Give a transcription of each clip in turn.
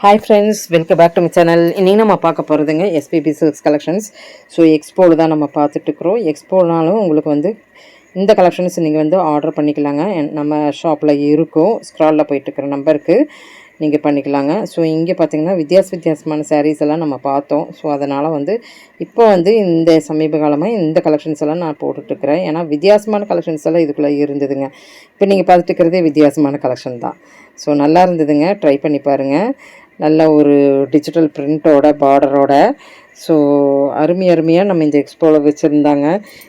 Hi friends welcome back to my channel இன்றைக்கி நம்ம பார்க்க போகிறதுங்க எஸ்பிபி சில்க்ஸ் கலெக்ஷன்ஸ் ஸோ எக்ஸ்போவில் தான் நம்ம பார்த்துட்ருக்குறோம் எக்ஸ்போனாலும் உங்களுக்கு வந்து இந்த கலெக்ஷன்ஸ் நீங்கள் வந்து ஆர்டர் பண்ணிக்கலாங்க. என்- நம்ம ஷாப்பில் இருக்கும். ஸ்க்ராலில் போயிட்டுருக்கிற நம்பருக்கு நீங்கள் பண்ணிக்கலாங்க. ஸோ இங்கே பார்த்தீங்கன்னா வித்தியாச வித்தியாசமான சாரீஸ் எல்லாம் நம்ம பார்த்தோம். ஸோ அதனால் வந்து இப்போ வந்து இந்த சமீப காலமாக இந்த கலெக்ஷன்ஸ் எல்லாம் நான் போட்டுட்ருக்கிறேன் ஏன்னா வித்தியாசமான கலெக்ஷன்ஸ் எல்லாம் இதுக்குள்ளே இருந்ததுங்க. இப்போ நீங்கள் பார்த்துட்டு இருக்கிறதே வித்தியாசமான கலெக்ஷன் தான். ஸோ நல்லா இருந்ததுங்க. ட்ரை பண்ணி பாருங்கள் நல்ல ஒரு டிஜிட்டல் பிரிண்ட்டோட பார்டரோட ஸோ அருமை அருமையாக நம்ம இந்த எக்ஸ்போவில் வச்சுருந்தாங்க.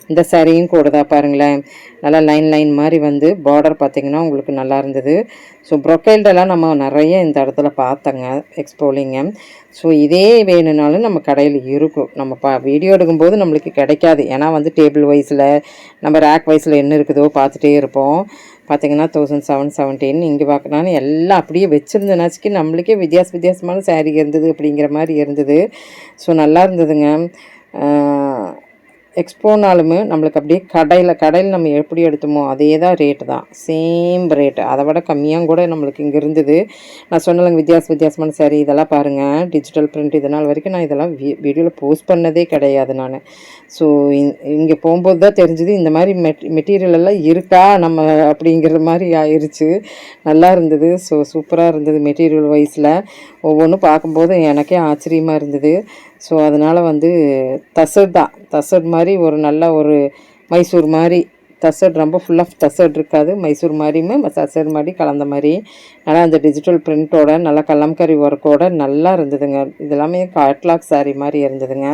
இந்த சேரீயும் கூட தான் பாருங்களேன். நல்லா லைன் லைன் மாதிரி வந்து பார்டர் பார்த்திங்கன்னா உங்களுக்கு நல்லா இருந்தது. ஸோ ப்ரொக்கைல்டெல்லாம் நம்ம நிறைய இந்த இடத்துல பார்த்தோங்க எக்ஸ்போலிங்க ஸோ இதே வேணும்னாலும் நம்ம கடையில் இருக்கும். நம்ம பா வீடியோ எடுக்கும்போது நம்மளுக்கு கிடைக்காது. ஏன்னா வந்து டேபிள் வைஸில் நம்ம ரேக் வைஸில் என்ன இருக்குதோ பார்த்துட்டே இருப்போம். பார்த்தீங்கன்னா தௌசண்ட் செவன் செவன்டீன் இங்கே பார்க்கணும்னா எல்லாம் அப்படியே வச்சுருந்தனாச்சுக்கு நம்மளுக்கே வித்தியாச வித்தியாசமான சேரீ இருந்தது அப்படிங்கிற மாதிரி இருந்தது. ஸோ நல்லா இருந்ததுங்க. எக்ஸ்போனாலுமே நம்மளுக்கு அப்படியே கடையில் கடையில் நம்ம எப்படி எடுத்தோமோ அதே தான் ரேட்டு தான். சேம் ரேட்டு அதை விட கம்மியாக கூட நம்மளுக்கு இங்கே இருந்தது. நான் சொன்னலங்க வித்தியாச வித்தியாசமான சரி இதெல்லாம் பாருங்கள் டிஜிட்டல் பிரிண்ட் இதனால் வரைக்கும் நான் இதெல்லாம் வீடியோவில் போஸ்ட் பண்ணதே கிடையாது நான். ஸோ இங்கே போகும்போது தான் தெரிஞ்சுது இந்த மாதிரி மெட் மெட்டீரியல் எல்லாம் இருக்கா நம்ம அப்படிங்கிற மாதிரி ஆயிடுச்சு நல்லா இருந்தது. ஸோ சூப்பராக இருந்தது மெட்டீரியல் வைஸில் ஒவ்வொன்றும் பார்க்கும்போது எனக்கே ஆச்சரியமாக இருந்தது. ஸோ அதனால் வந்து தசட் தான். தசட் மாதிரி ஒரு நல்ல ஒரு மைசூர் மாதிரி தசட் ரொம்ப ஃபுல் ஆஃப் தசட் இருக்காது. மைசூர் மாதிரியுமே தசட் மாதிரி கலந்த மாதிரி. நல்லா அந்த டிஜிட்டல் பிரிண்ட்டோட நல்லா கலம்கரி ஒர்க்கோட நல்லா இருந்ததுங்க. இதெல்லாமே காட்லாக் saree மாதிரி இருந்ததுங்க.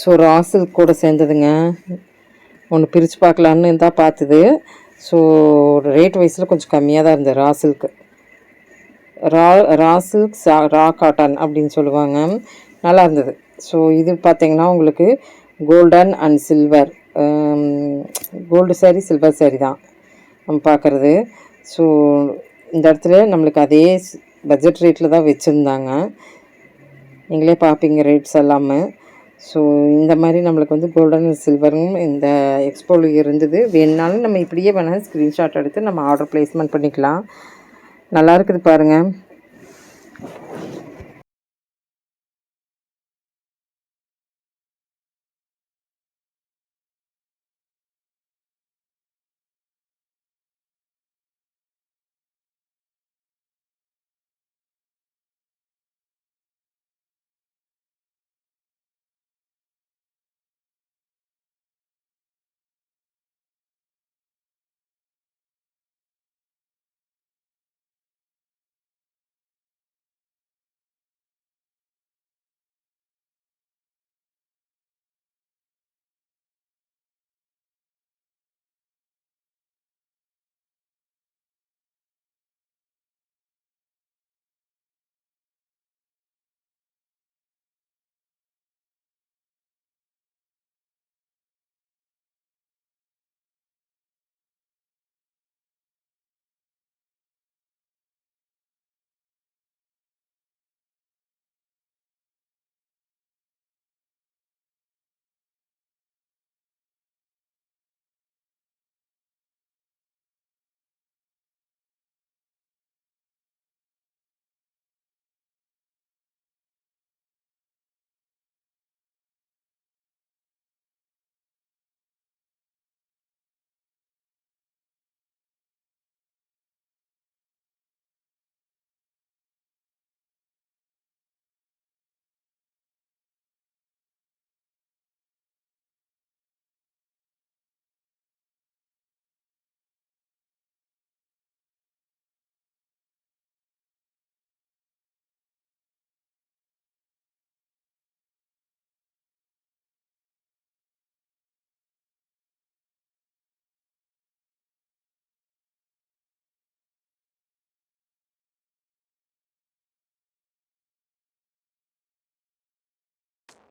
ஸோ ராசு கூட சேர்ந்ததுங்க. ஒன்று பிரித்து பார்க்கலான்னு தான் பார்த்தது. ஸோ ரேட் வைஸில் கொஞ்சம் கம்மியாக தான் இருந்தது ரா சில்க்கு ரா ரா சில்க் சா ரா காட்டன் அப்படின்னு சொல்லுவாங்க. நல்லா இருந்தது. ஸோ இது பார்த்திங்கன்னா உங்களுக்கு golden and silver gold sari silver sari தான் நம்ம பார்க்குறது. ஸோ இந்த இடத்துல நம்மளுக்கு அதே பட்ஜெட் ரேட்டில் தான் வச்சுருந்தாங்க. நீங்களே பார்ப்பீங்க ரேட்ஸ் எல்லாமே. ஸோ இந்த மாதிரி நம்மளுக்கு வந்து கோல்டன் சில்வரும் இந்த எக்ஸ்போவில் இருந்தது. வேணுனாலும் நம்ம இப்படியே வேணால் ஸ்க்ரீன்ஷாட் எடுத்து நம்ம ஆர்டர் ப்ளேஸ்மெண்ட் பண்ணிக்கலாம். நல்லா இருக்குது பாருங்கள்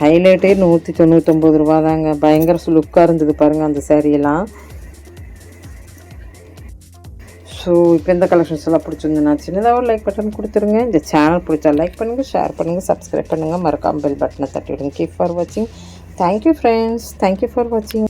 ஹைலைட்டே நூற்றி தொண்ணூற்றொம்பது ரூபா தாங்க பயங்கர லுக்காக இருந்தது பாருங்கள் அந்த சேரீலாம் ஸோ இப்போ இந்த கலெக்ஷன்ஸ் எல்லாம் பிடிச்சிருந்துன்னா சின்னதாக ஒரு லைக் பட்டன் கொடுத்துருங்க. இந்த சேனல் பிடிச்சா லைக் பண்ணுங்கள் ஷேர் பண்ணுங்கள் சப்ஸ்கிரைப் பண்ணுங்கள் மறக்காமல் பெல் பட்டனை தட்டிவிடுங்க. கீப் ஃபார் வாட்சிங் தேங்க்யூ ஃப்ரெண்ட்ஸ் தேங்க்யூ ஃபார் வாட்சிங்